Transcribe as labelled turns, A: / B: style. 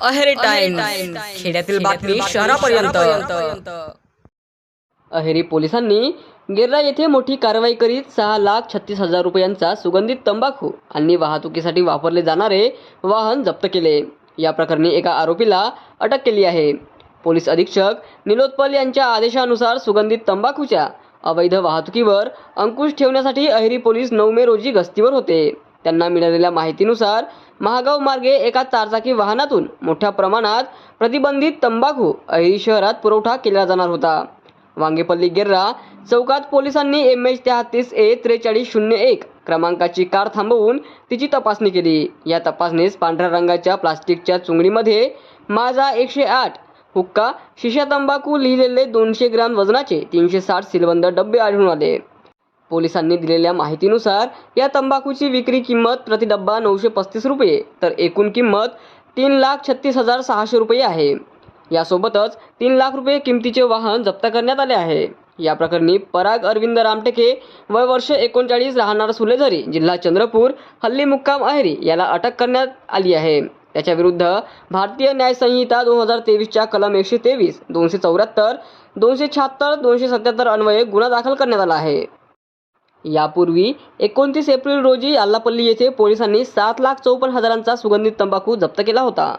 A: Aheri time खेड्यातील बातमी शहरापर्यंत.
B: अहेरी पोलिसांनी गिर्रा येथे मोठी कारवाई करीत सहा लाख छत्तीस हजार रुपयांचा सुगंधित तंबाखू आणि वाहतुकीसाठी वापरले जाणारे वाहन जप्त केले. या प्रकरणी एका आरोपीला अटक केली आहे. पोलीस अधीक्षक निलोत्पल यांच्या आदेशानुसार सुगंधित तंबाखूच्या अवैध वाहतुकीवर अंकुश ठेवण्यासाठी अहेरी पोलीस नऊ मे रोजी गस्तीवर होते. त्यांना मिळालेल्या माहितीनुसार महागाव मार्गे एका चारचाकी वाहनातून मोठ्या प्रमाणात प्रतिबंधित तंबाखू अहिरी शहरात पुरवठा केला जाणार होता. वांगेपल्ली गिर्रा चौकात पोलिसांनी एम एच तेहतीस ए त्रेचाळीस शून्य एक क्रमांकाची कार थांबवून तिची तपासणी केली. या तपासणीस पांढऱ्या रंगाच्या प्लास्टिकच्या चुंगडीमध्ये माझा एकशे आठ हुक्का शिशा तंबाखू लिहिलेले दोनशे ग्रॅम वजनाचे तीनशे साठ सिलबंद डबे आढळून आले. पोलिसांनी दिलेल्या माहितीनुसार या तंबाखूची विक्री किंमत प्रति डब्बा नऊशे पस्तीस रुपये तर एकूण किंमत तीन लाख छत्तीस हजार सहाशे रुपये आहे. यासोबतच तीन लाख रुपये किमतीचे वाहन जप्त करण्यात आले आहे. या प्रकरणी पराग अरविंद रामटेके वय वर्ष एकोणचाळीस राहणार सुलेझरी जिल्हा चंद्रपूर हल्ली मुक्काम अहेरी याला अटक करण्यात आली आहे. त्याच्या विरुद्ध भारतीय न्याय संहिता दोन हजार तेवीसच्या कलम एकशे तेवीस दोनशे चौऱ्याहत्तर दोनशे शहात्तर दोनशे सत्याहत्तर अन्वये गुन्हा दाखल करण्यात आला आहे. यापूर्वी एकोणतीस एप्रिल रोजी आल्लापल्ली येथे पोलिसांनी सात लाख चौपन्न हजारांचा सुगंधित तंबाखू जप्त केला होता.